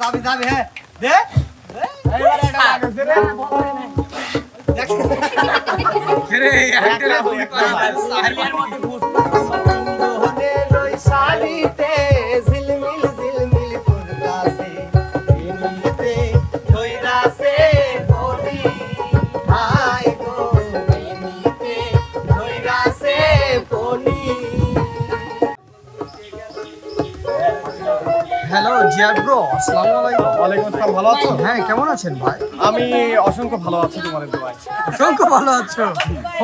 যাবি যাবি হ্যাঁ। দে। রে হ্যালো জিয়াদ ব্রো আসসালামু আলাইকুম ওয়ালাইকুম আসসালাম ভালো আছো? হ্যাঁ কেমন আছেন ভাই? আমি অসংখ্য ভালো আছি তোমাদের দোয়ায়। অসংখ্য ভালো আছো?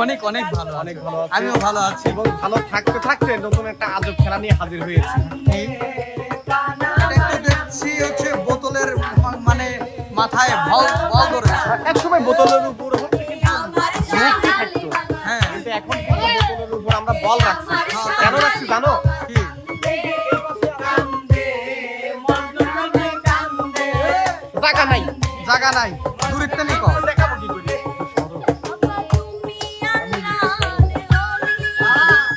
অনেক অনেক ভালো অনেক ভালো আছি। আমিও ভালো আছি। এবং ভালো থাকতে থাকতে নতুন একটা আজব খেলা নিয়ে হাজির হয়েছি। এটা দেখছি হচ্ছে বোতলের মানে মাথায় বল বল ধরেছে। এক সময় বোতলের উপর হচ্ছে কিন্তু হ্যাঁ। কিন্তু এখন বোতলের উপর আমরা বল রাখছি। নাই দূরত্ব নেই কম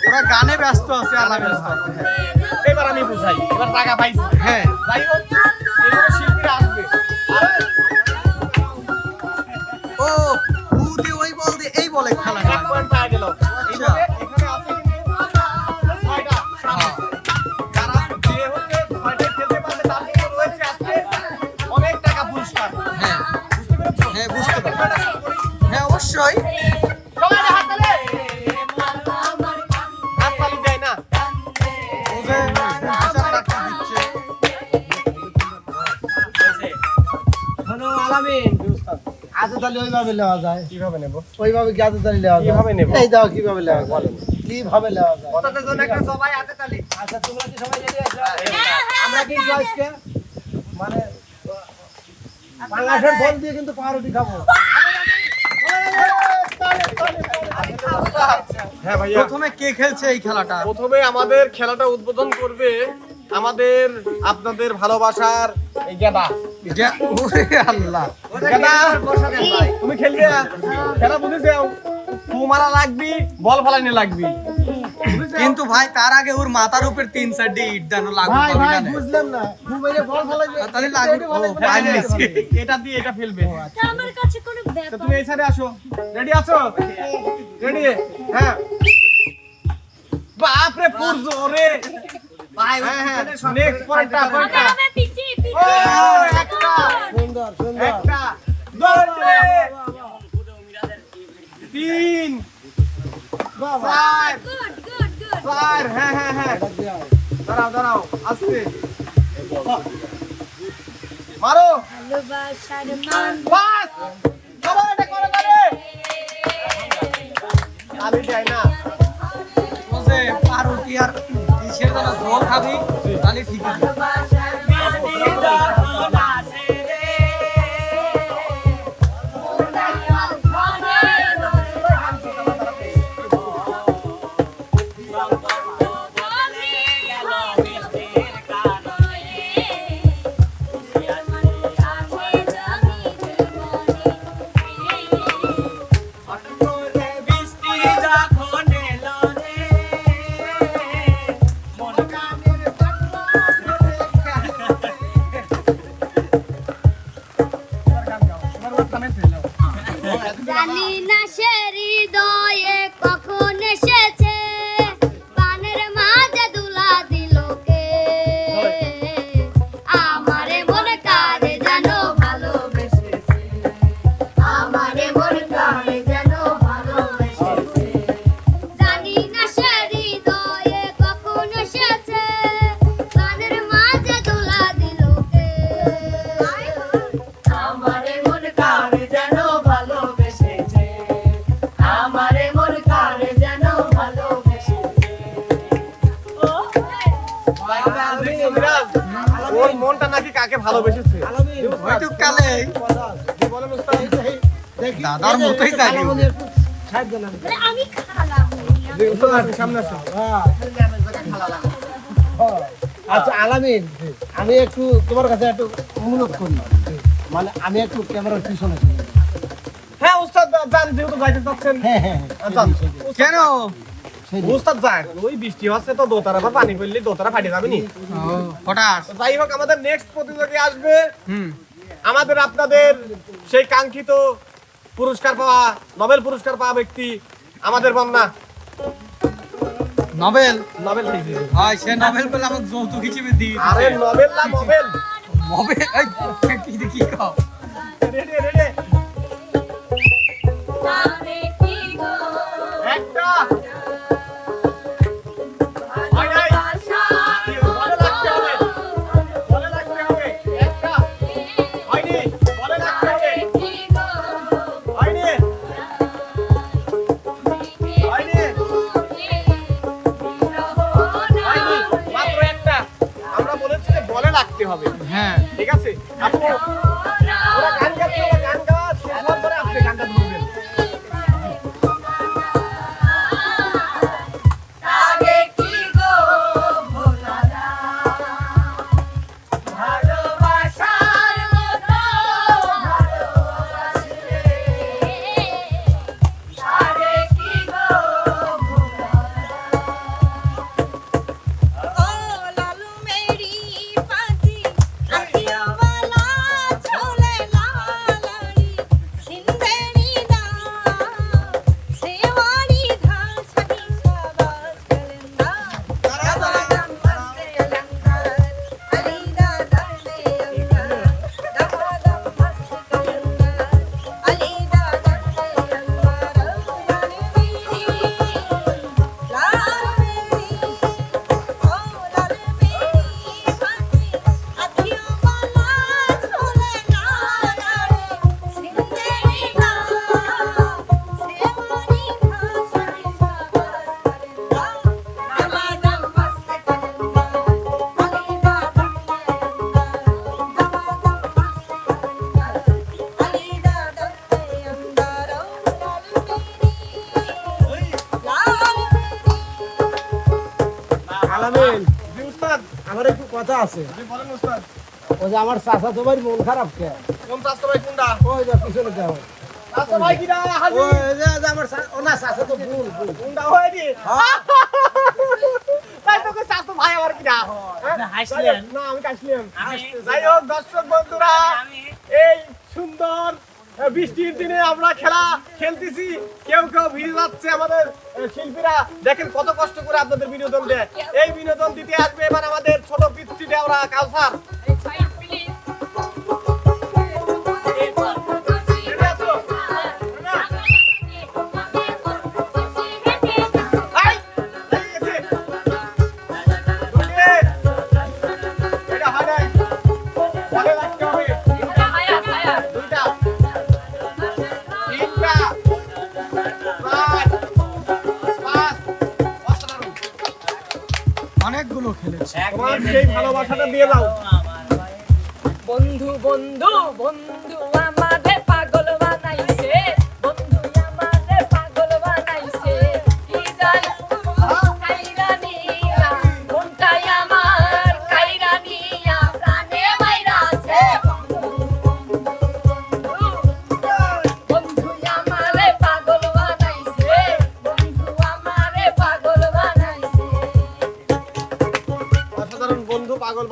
ওরা গানে ব্যস্ত আছে আলাদা ব্যস্ত আছে। এবার আমি বুঝাই এবার টাকা পাইছি। হ্যাঁ। যাই হোক এইভাবে শিল্পীরা আসবে। ও দিয়ে ওই বল দিয়ে এই বলে খেলা এক পয়েন্ট পাওয়া গেল। এইভাবে আলামিন। তাহলে ওইভাবে নেওয়া যায়। কীভাবে নেব? ওইভাবে কি আজ তাহলে নেওয়া যায়? কীভাবে নেব? এই দাও কীভাবে নেওয়া যায়? কীভাবে নেওয়া যায়? কতটার জন্য একটা সবাই হাতে তালি আচ্ছা তোমরা কি সবাই রেডি আছো? আমরা কিন্তু আজকে মানে বাংলাদেশের দিয়ে কিন্তু পাউরুটি খাব। হ্যাঁ ভাইয়া। প্রথমে কে খেলছে এই খেলাটা? প্রথমে আমাদের খেলাটা উদ্বোধন করবে আমাদের আপনাদের ভালোবাসার এই গেদা। যে- ওরে আল্লাহ। তুমি খেলবে? খেলা বুঝেছে? মারা লাগবি বল ফালানি লাগবি। কিন্তু ভাই তার আগে ওর মাথার উপর তিন চারটে ইট দানো লাগবে ভাই ভাই বুঝলাম না। বল তাহলে লাগবে এটা দিয়ে এটা ফেলবে। আমার কাছে কোনো ব্যাপার তুমি এই সাইডে আসো। রেডি আছো? রেডি হ্যাঁ। বাপ রে পুর জোরে ভাই নেক্সট পয়েন্টটা পয়েন্টটা সুন্দর সুন্দর তিন চার চার হ্যাঁ হ্যাঁ হ্যাঁ দাঁড়াও দাঁড়াও আস্তে মারো বাস সবাই এটা করে করে আমি যাই না ও যে পাউরুটি আর কিসের যেন ঝোল খাবি তাহলে ঠিক আছে জানি না সে হৃদয়ে ওর মনটা নাকি কাকে ভালোবেসেছে? হয়তো কালে। দাদার মতোই আমি খালাম। সামনে আসো হ্যাঁ হ্যাঁ আচ্ছা আলামিন আমি একটু তোমার কাছে একটু অনুরোধ করি। মানে আমি একটু ক্যামেরার পিছনে হ্যাঁ উস্তাদ যান যেহেতু যাইতে চাচ্ছেন। হ্যাঁ হ্যাঁ কেন? দিকে। যান ওই বৃষ্টি হচ্ছে তো দোতারা বা পানি পড়লে দোতারা ফাটে যাবে নি। হঠাৎ। যাই হোক আমাদের নেক্সট প্রতিযোগী আসবে। আমাদের আপনাদের সেই কাঙ্ক্ষিত পুরস্কার পাওয়া নোবেল পুরস্কার পাওয়া ব্যক্তি আমাদের বন্যা নভেল নোবেল পেয়েছে। সে নভেল পেলে আমাকে যৌতুক হিসেবে দিয়ে আরে নোবেল না নোবেল। নভেল এই, কি কি কও? রেডি রেডি আলামিন জি উস্তাদ। আমার একটু কথা আছে। জি বলেন উস্তাদ। ওই যে আমার চাচা তোমার মন খারাপ কে? কোন চাষতে ভাই কোনটা? ওই যে পিছনে যাও। চাষতে ভাই কিনা হাজি ওই যে যে আমার ও না চাচা তো ভুল ভুল। কোনটা হয়নি? তাই তো চাষতে ভাই আমার কিনা হাসলেন। না আমি কাশলিয়াম যাই হোক দর্শক বন্ধুরা এই সুন্দর বৃষ্টির দিনে আমরা খেলা খেলতেছি। কেউ কেউ ভিড়ে যাচ্ছে আমাদের শিল্পীরা। দেখেন কত কষ্ট করে আপনাদের বিনোদন দেয়। এই বিনোদন দিতে আসবে এবার আমাদের ছোট পিচ্ছি দেওয়া কালসার।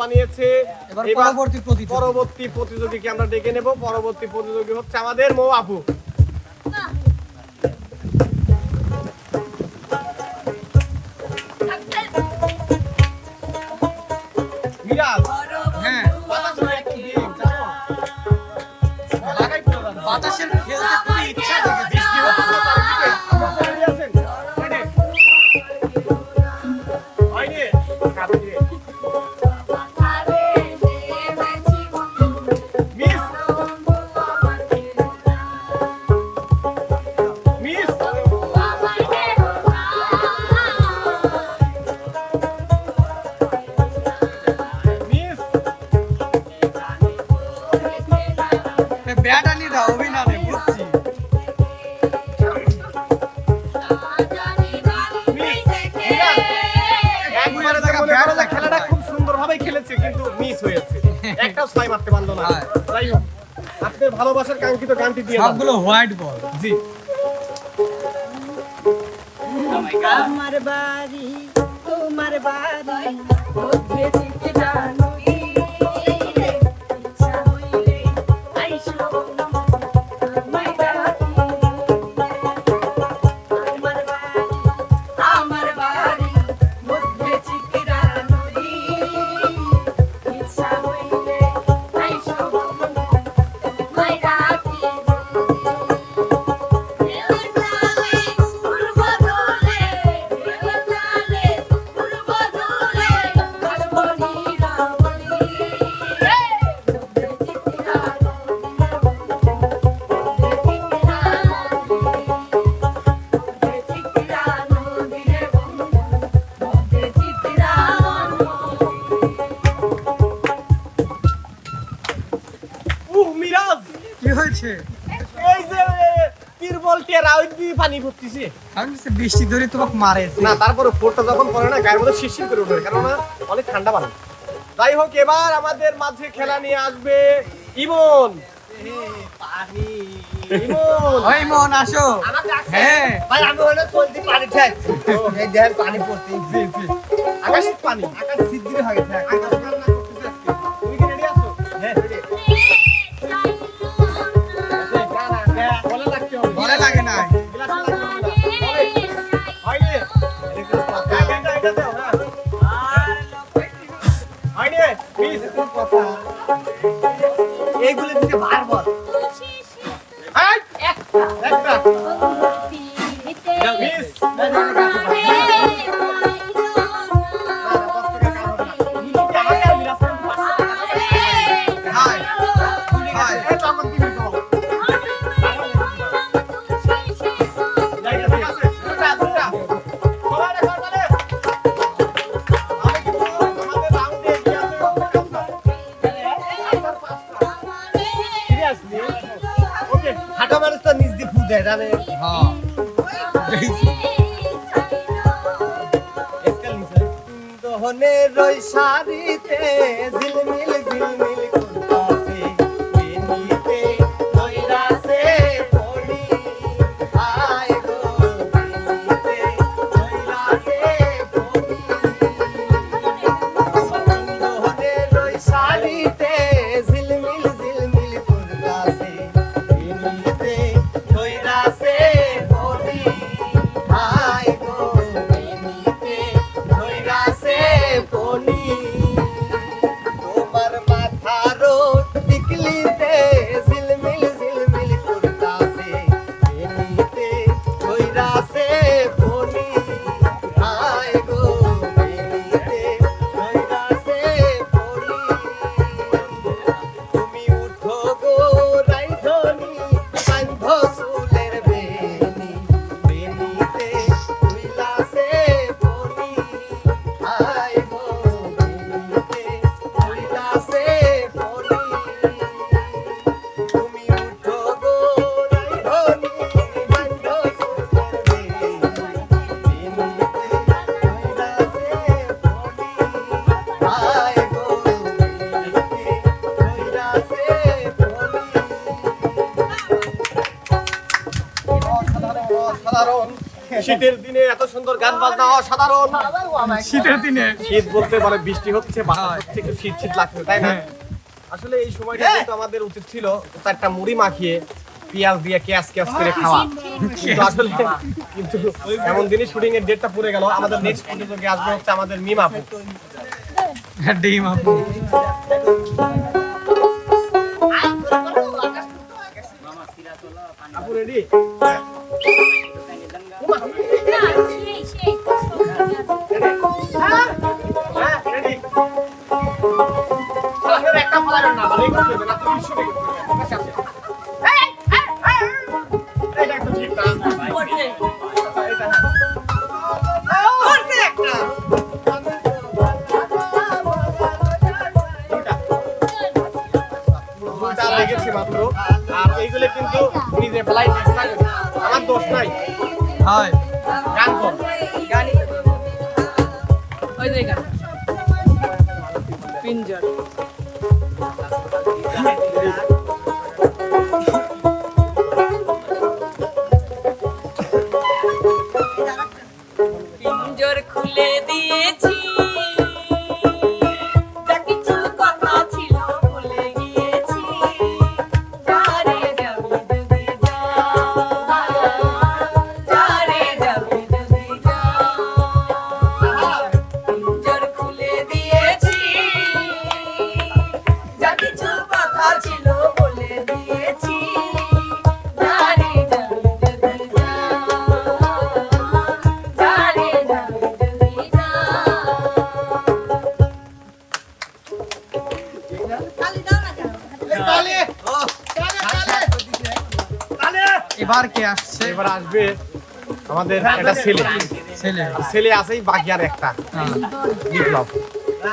বানিয়েছে। পরবর্তী প্রতিযোগী। পরবর্তী প্রতিযোগীকে আমরা ডেকে নেব। পরবর্তী প্রতিযোগী হচ্ছে আমাদের মৌ আপু। হ্যাঁ। বাতাসের খেলতে খুবই ইচ্ছা থাকে বৃষ্টি হচ্ছে গানটি দিয়ে সবগুলো হোয়াইট বল। জি। আমার বাড়ি তোমার বাড়ি কি এই যে তিরবল টেরা ওই দিয়ে পানি ভর্তিছে আমি বৃষ্টি ধরে তোমাকে মারেছে না তারপরে ফোরটা যখন পড়ে না গায়ের মধ্যে শিরশির করে উঠে কেননা অনেক ঠান্ডা পানি। যাই হোক এবার আমাদের মাঝে খেলা নিয়ে আসবে ইমন। ইমন। ওই মন আসো। হ্যাঁ। ভাই আমি চলতি পানি ঠেকছি এই দেহের পানি পড়ছে জি জি আকাশ পানি আকাশ সিদ্ধির হয়ে জানে হ্যাঁ। দহনের রই শাড়িতে ঝিলমিল ঝিলমিল। শীতের দিনে এত সুন্দর গান বাজনা অসাধারণ। শীতের দিনে। শীত বলতে মানে বৃষ্টি হচ্ছে বাতাস হ্যাঁ। হচ্ছে একটু শীত শীত লাগছে তাই না? হ্যাঁ। আসলে এই সময়টা কিন্তু আমাদের উচিত ছিল চারটা মুড়ি মাখিয়ে পেঁয়াজ দিয়ে ক্যাশ ক্যাশ করে খাওয়া। কিন্তু আসলে কিন্তু এমন দিনই শুটিং এর ডেটটা পুরে গেল আমাদের নেক্সট প্রতিযোগী আসবে হচ্ছে আমাদের মিম আপু। ডিম আপু। আপু রেডি আমার দোষ নাই। হয়। পিঞ্জার। আসবে আমাদের একটা ছেলে। ছেলে। ছেলে আছেই বাকি আর একটা। বিপ্লব।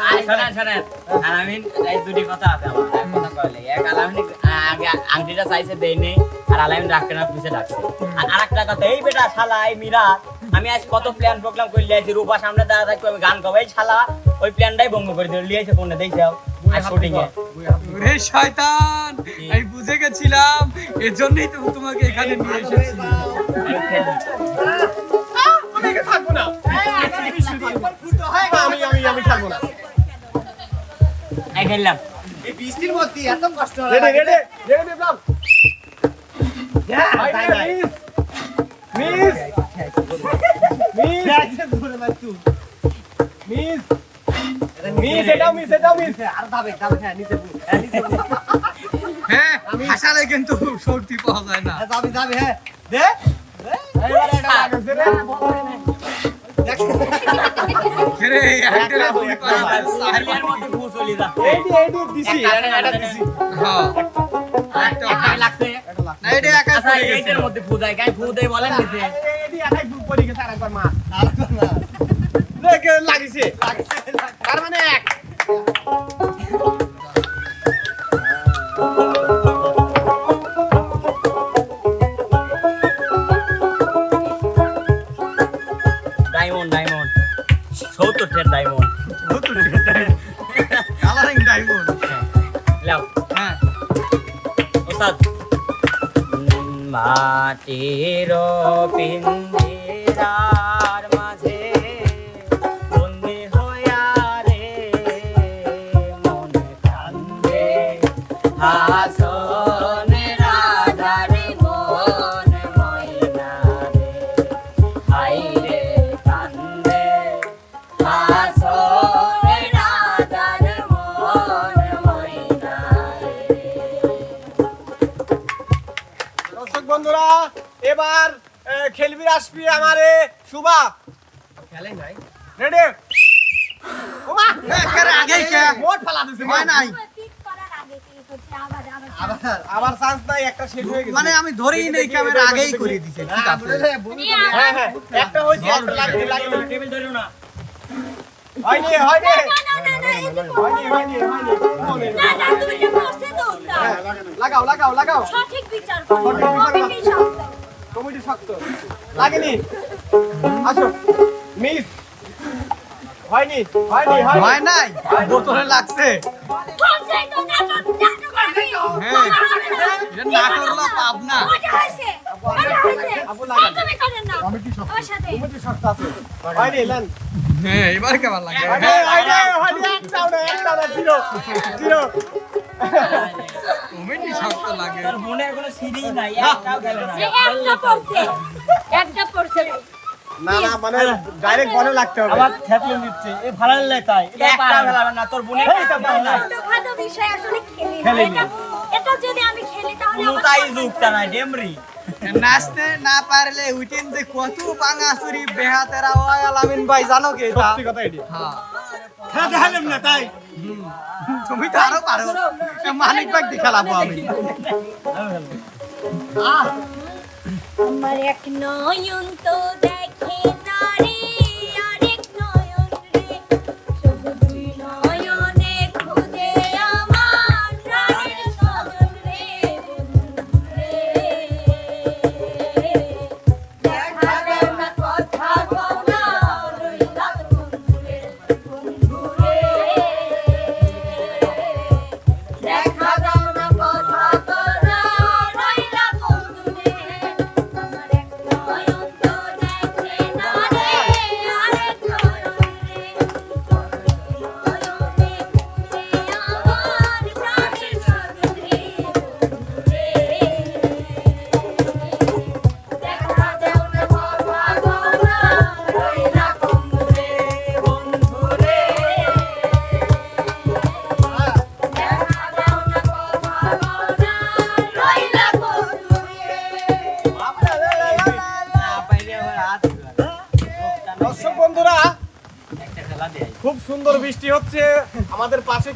আর শোনেন শোনেন। আলামিন এই দুটি কথা আছে আমার। এক কথা কইলে এক আলামিন আগে আংটিটা চাইছে দেই নেই। আর আলামিন রাখতে না পিছে ডাকছে। আর আরেকটা কথা এই বেটা শালা এই মিরা আমি আজ কত প্ল্যান প্রোগ্রাম করে লিয়েছি রূপা সামনে দাঁড়া থাকবে আমি গান গাবো এই শালা ওই প্ল্যানটাই ভঙ্গ করে দিল। লিয়েছে ফোনে দেখছাও আর রে শয়তান আমি বুঝে গেছিলাম। এর জন্যই তো তোমাকে এখানে নিয়ে এসেছি। আমি থাকব না আমি আমি আমি থাকব না খেললাম। এই বৃষ্টির মধ্যে এত কষ্ট ready ready ready Biplab miss miss miss miss এটাও মিস এটাও মিস আর দাবে দাবে হ্যাঁ নিচে বল। হ্যাঁ নিচে বল। হ্যাঁ হাসালে কিন্তু শক্তি পাওয়া যায় না। হ্যাঁ, যাবে যাবে হ্যাঁ। দে। লাগছে হ্যাঁ আচ্ছা তার মানে এক ওস্তাদ মাটির পিঞ্জিরার এবার খেলবি আসবি আমারে। শুভা খেলে নাই। রেডি ওমা একেবারে আগেই কে? মোট ফালা দিছে হয় নাই। পিক করার আগে কি হচ্ছে আবার আবার আবার আবার চান্স নাই একটা শেষ হয়ে গেছে। মানে আমি ধরেই নেই ক্যামেরা আগেই করে দিছে ঠিক আছে। হ্যাঁ হ্যাঁ একটা হইছে একটা লাগবে লাগবে টেবিল ধরো। না হয়নি হয়নি। না, না, না, না, এই যে হয়নি হয়নি না, না, দুইটা করছে তো হ্যাঁ, লাগাও লাগাও লাগাও। সঠিক বিচার করো। সঠিক বিচার করো। কমিটি। শক্ত লাগেনি? আসো। মিস? হয়নি? হয়নি হয় নাই। বোতলে লাগছে। হ্যাঁ। হ্যাঁ এবার কেমন লাগে? জিরো জিরো কমেডি শক্ত লাগে। তোর বোনের কোনো সিঁড়ি নাই একটাও গেল না। একটা পড়ছে, একটা পড়ছে। না না মানে ডাইরেক্ট বলে লাগতে হবে। আবার থ্যাপলে দিচ্ছে এ ভালো লাগে তাই একটা গেল না। তোর পাই না। বিষয় আসলে খেলি না। এটা- এটা যদি আমি খেলি তাহলে আমার যুক্তা নাই ডেমরি। নাচতে না পারলে উঠেন যে কত বাঙাসুরি বেহাতেরা ওয়াই আলামিন ভাই জানো কি এটা? সত্যি কথা এটি। হ্যাঁ। হ্যাঁ দেখালাম না তাই। তুমি তো আরও পারো। মানিক ভাই দেখালাবো আমি আমার এক নয়ন তো দেখে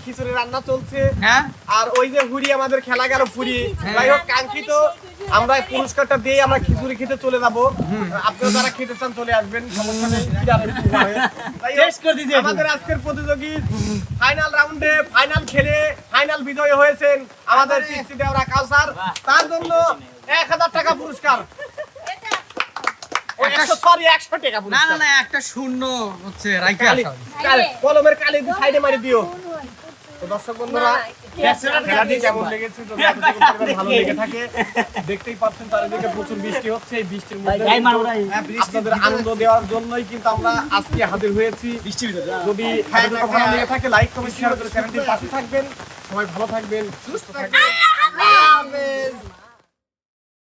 খিচুড়ি রান্না চলছে। হ্যাঁ? আর ওই যে হুড়ি আমাদের খেলা গেল ফুরি যাই হোক কাঙ্ক্ষিত আমরা পুরস্কারটা দিয়ে আমরা খিচুড়ি খেতে চলে যাব। আপনারা যারা খেতে চান চলে আসবেন। আমাদের আজকের প্রতিযোগী ফাইনাল রাউন্ডে ফাইনাল খেলে ফাইনাল বিজয়ী হয়েছেন আমাদের দেওরা কাউসার। তার জন্য এক হাজার টাকা পুরস্কার। একটা শূন্য হচ্ছে কলমের কালি সাইডে মারি দিও। তো দর্শক বন্ধুরা খেলাটি কেমন লেগেছে? যদি এতটুকু ভালো লেগে থাকে দেখতেই পাচ্ছেন চারিদিকে প্রচুর বৃষ্টি হচ্ছে। এই বৃষ্টির মধ্যে আপনাদের আনন্দ দেওয়ার জন্যই কিন্তু আমরা আজকে হাজির হয়েছি। যদি ভালো লেগে থাকে লাইক কমেন্ট শেয়ার করে চ্যানেলটির পাশে থাকবেন। সবাই ভালো থাকবেন সুস্থ থাকবেন।